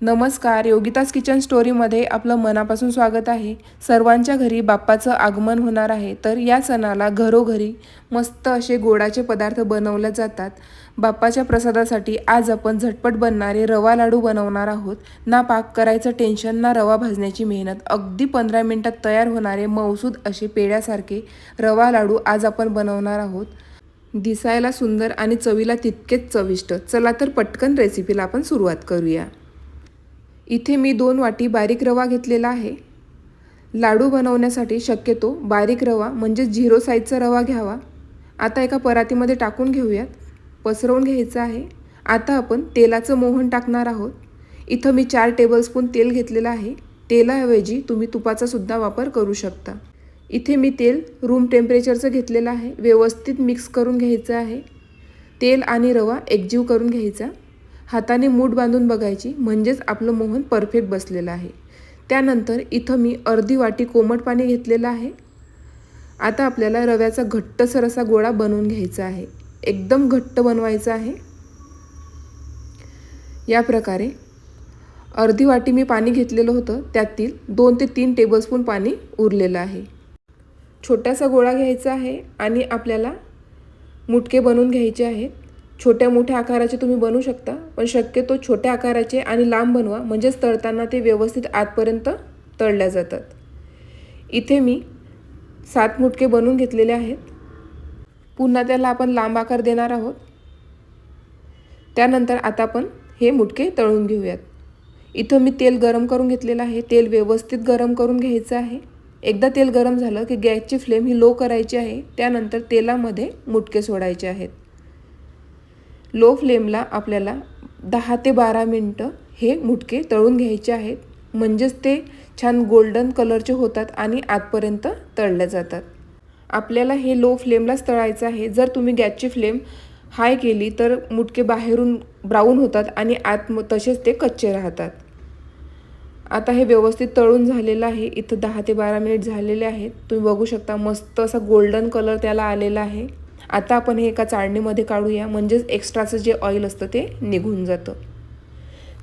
नमस्कार योगिताज किचन स्टोरीमध्ये आपलं मनापासून स्वागत आहे. सर्वांच्या घरी बाप्पाचं आगमन होणार आहे तर या सणाला घरोघरी मस्त असे गोडाचे पदार्थ बनवले जातात. बाप्पाच्या प्रसादासाठी आज आपण झटपट बनणारे रवा लाडू बनवणार आहोत. ना पाक करायचं टेन्शन ना रवा भाजण्याची मेहनत. अगदी पंधरा मिनटात तयार होणारे मौसूद असे पेड्यासारखे रवा लाडू आज आपण बनवणार आहोत. दिसायला सुंदर आणि चवीला तितकेच चविष्ट. चला तर पटकन रेसिपीला आपण सुरुवात करूया. इथे मी दोन वाटी बारीक रवा घेतलेला आहे. लाडू बनवण्यासाठी शक्यतो बारीक रवा म्हणजे झिरो साईजचा रवा घ्यावा. आता एका परातीमध्ये टाकून घेऊयात. पसरवून घ्यायचं आहे. आता आपण तेलाचं मोहन टाकणार आहोत. इथं मी चार टेबलस्पून तेल घेतलेलं आहे. तेलाऐवजी तुम्ही तुपाचासुद्धा वापर करू शकता. इथे मी तेल रूम टेम्परेचरचं घेतलेलं आहे. व्यवस्थित मिक्स करून घ्यायचं आहे. तेल आणि रवा एकजीव करून घ्यायचा. हाताने मूठ बांधून बघायची म्हणजेच आपलं मोहन परफेक्ट बसलेलं आहे. त्यानंतर इथं मी अर्धी वाटी कोमट पाणी घेतलेलं आहे. आता आपल्याला रव्याचा घट्टसर असा गोळा बनवून घ्यायचा आहे. एकदम घट्ट बनवायचा आहे. या प्रकारे अर्धी वाटी मी पाणी घेतलेलं होतं. त्यातील दोन ते तीन टेबलस्पून पाणी उरलेलं आहे. छोटासा गोळा घ्यायचा आहे आणि आपल्याला मुटके बनवून घ्यायचे आहेत. छोट्या मोठ्या आकाराचे तुम्ही बनवू शकता पण शक्यतो छोट्या आकाराचे आणि लांब बनवा म्हणजेच तळताना ते व्यवस्थित आतपर्यंत तळल्या जातात. इथे मी सात मुटके बनवून घेतलेले आहेत. पुन्हा त्याला आपण लांब आकार देणार आहोत. त्यानंतर आता आपण हे मुटके तळून घेऊयात. इथं मी तेल गरम करून घेतलेलं आहे. तेल व्यवस्थित गरम करून घ्यायचं आहे. एकदा तेल गरम झालं की गॅसची फ्लेम ही लो करायची आहे. त्यानंतर तेलामध्ये मुटके सोडायचे आहेत. लो फ्लेमला आपल्याला दहा ते बारा मिनटं हे मुटके तळून घ्यायचे आहेत. म्हणजेच ते छान गोल्डन कलरचे होतात आणि आतपर्यंत तळले जातात. आपल्याला हे लो फ्लेमलाच तळायचं आहे. जर तुम्ही गॅसची फ्लेम हाय केली तर मुटके बाहेरून ब्राऊन होतात आणि आत तसेच ते कच्चे राहतात. आता हे व्यवस्थित तळून झालेलं आहे. इथं दहा ते बारा मिनिट झालेले आहेत. तुम्ही बघू शकता मस्त असा गोल्डन कलर त्याला आलेला आहे. आता आपण हे एका चाळणीमध्ये काढूया. म्हणजेच एक्स्ट्राचं जे ऑइल असतं ते निघून जातं.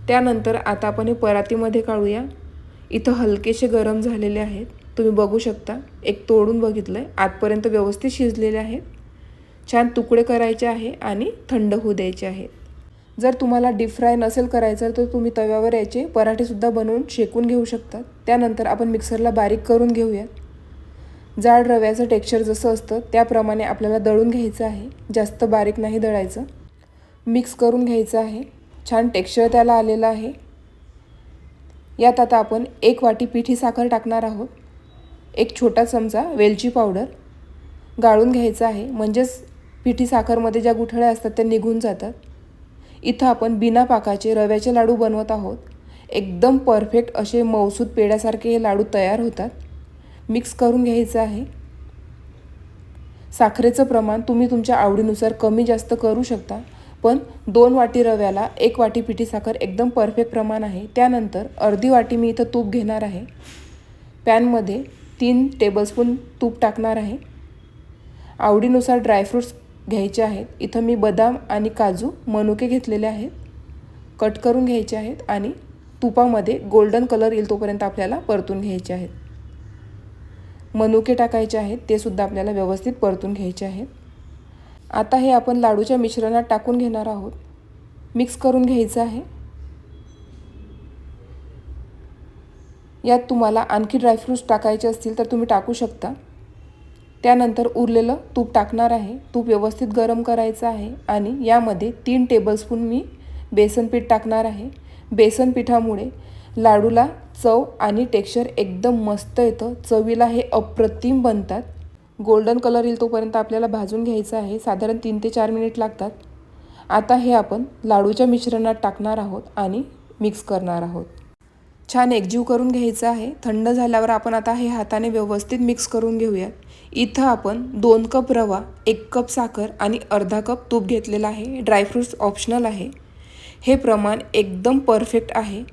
त्यानंतर आता आपण हे परातीमध्ये काढूया. इथं हलकेसे गरम झालेले आहेत. तुम्ही बघू शकता. एक तोडून बघितलं आहे आतपर्यंत व्यवस्थित शिजलेले आहेत. छान तुकडे करायचे आहे आणि थंड होऊ द्यायचे आहेत. जर तुम्हाला डीप फ्राय नसेल करायचं तर तुम्ही तव्यावर याचे पराठेसुद्धा बनवून शेकून घेऊ शकतात त्यानंतर आपण मिक्सरला बारीक करून घेऊयात. जाड रव्याचं टेक्स्चर जसं असतं त्याप्रमाणे आपल्याला दळून घ्यायचं आहे. जास्त बारीक नाही दळायचं. मिक्स करून घ्यायचं आहे. छान टेक्स्चर त्याला आलेलं आहे. यात आता आपण एक वाटी पिठी साखर टाकणार आहोत. एक छोटा चमचा वेलची पावडर गाळून घ्यायचं आहे. म्हणजेच पिठी साखरमध्ये ज्या गुठळ्या असतात त्या निघून जातात. इथं आपण बिना पाकाचे रव्याचे लाडू बनवत आहोत. एकदम परफेक्ट असे मौसूद पेड्यासारखे हे लाडू तयार होतात. मिक्स करून घ्यायचं आहे. साखरेचं प्रमाण तुम्ही तुमच्या आवडीनुसार कमी जास्त करू शकता पण दोन वाटी रव्याला एक वाटी पिठी साखर एकदम परफेक्ट प्रमाण आहे. त्यानंतर अर्धी वाटी मी इथं तूप घेणार आहे. पॅनमध्ये तीन टेबलस्पून तूप टाकणार आहे. आवडीनुसार ड्रायफ्रूट्स घ्यायचे आहेत. इथं मी बदाम आणि काजू मनुके घेतलेले आहेत. कट करून घ्यायचे आहेत आणि तुपामध्ये गोल्डन कलर येईल तोपर्यंत आपल्याला परतून घ्यायचे आहेत. मनुके टाकायचे आहेत ते सुद्धा आपल्याला व्यवस्थित परतून घ्यायचे आहेत. आता हे आपण लाडूच्या मिश्रणात टाकून घेणार आहोत. मिक्स करून घ्यायचं आहे. यात तुम्हाला आणखी ड्रायफ्रूट्स टाकायचे असतील तर तुम्ही टाकू शकता. त्यानंतर उरलेलं तूप टाकणार आहे. तूप व्यवस्थित गरम करायचं आहे आणि यामध्ये तीन टेबलस्पून मी बेसन पीठ टाकणार आहे. बेसन पिठामुळे लाडूला चव आणि टेक्स्चर एकदम मस्त येतं. चवीला हे अप्रतिम बनतात. गोल्डन कलर येईल तोपर्यंत आपल्याला भाजून घ्यायचं आहे. साधारण तीन ते चार मिनिट लागतात. आता हे आपण लाडूच्या मिश्रणात टाकणार आहोत आणि मिक्स करणार आहोत. छान एकजीव करून घ्यायचं आहे. थंड झाल्यावर आपण आता हे हाताने व्यवस्थित मिक्स करून घेऊयात. इथं आपण दोन कप रवा एक कप साखर आणि अर्धा कप तूप घेतलेला आहे. ड्रायफ्रूट्स ऑप्शनल आहे. हे प्रमाण एकदम परफेक्ट आहे.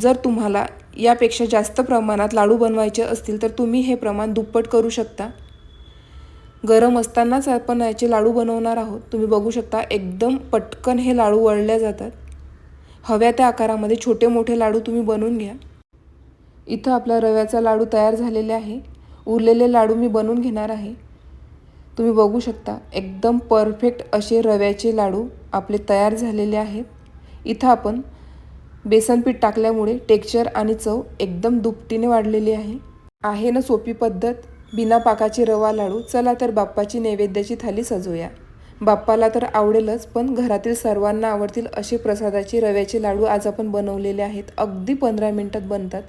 जर तुम्हाला यापेक्षा जास्त प्रमाणात लाडू बनवायचे असतील तर तुम्ही हे प्रमाण दुप्पट करू शकता. गरम असतानाच आपण याचे लाडू बनवणार आहोत. तुम्ही बघू शकता एकदम पटकन हे लाडू वळल्या जातात. हव्या त्या आकारामध्ये छोटे मोठे लाडू तुम्ही बनवून घ्या. इथं आपला रव्याचा लाडू तयार झालेले आहे. उरलेले लाडू मी बनवून घेणार आहे. तुम्ही बघू शकता एकदम परफेक्ट असे रव्याचे लाडू आपले तयार झालेले आहेत. इथं आपण बेसनपीठ टाकल्यामुळे टेक्स्चर आणि चव एकदम दुपटीने वाढलेली आहे. आहे ना सोपी पद्धत? बिना पाकाचे रवा लाडू चला तर बाप्पाची नैवेद्याची थाली सजवूया. बाप्पाला तर आवडेलच पण घरातील सर्वांना आवडतील असे प्रसादाचे रव्याचे लाडू आज आपण बनवलेले आहेत. अगदी पंधरा मिनटात बनतात.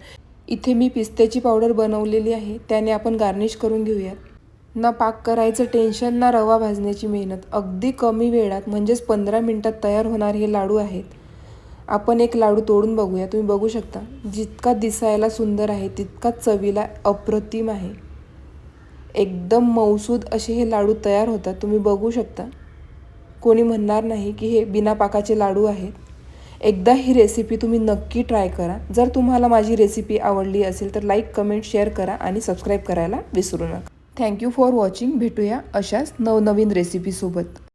इथे मी पिस्त्याची पावडर बनवलेली आहे. त्याने आपण गार्निश करून घेऊयात. ना पाक करायचं टेन्शन ना रवा भाजण्याची मेहनत. अगदी कमी वेळात म्हणजेच पंधरा मिनटात तयार होणारे हे लाडू आहेत. आपण एक लाडू तोडून बघूया. तुम्ही बघू शकता. जितका दिसायला सुंदर आहे तितका चवीला अप्रतिम आहे. एकदम मौसूद असे हे लाडू तयार होतात. तुम्ही बघू शकता. कोणी म्हणणार नाही की हे बिना पाकाचे लाडू आहेत. एकदा ही रेसिपी तुम्ही नक्की ट्राय करा. जर तुम्हाला माझी रेसिपी आवडली असेल तर लाईक कमेंट शेअर करा आणि सबस्क्राईब करायला विसरू नका. थँक्यू फॉर वॉचिंग भेटूया अशाच नवनवीन रेसिपीसोबत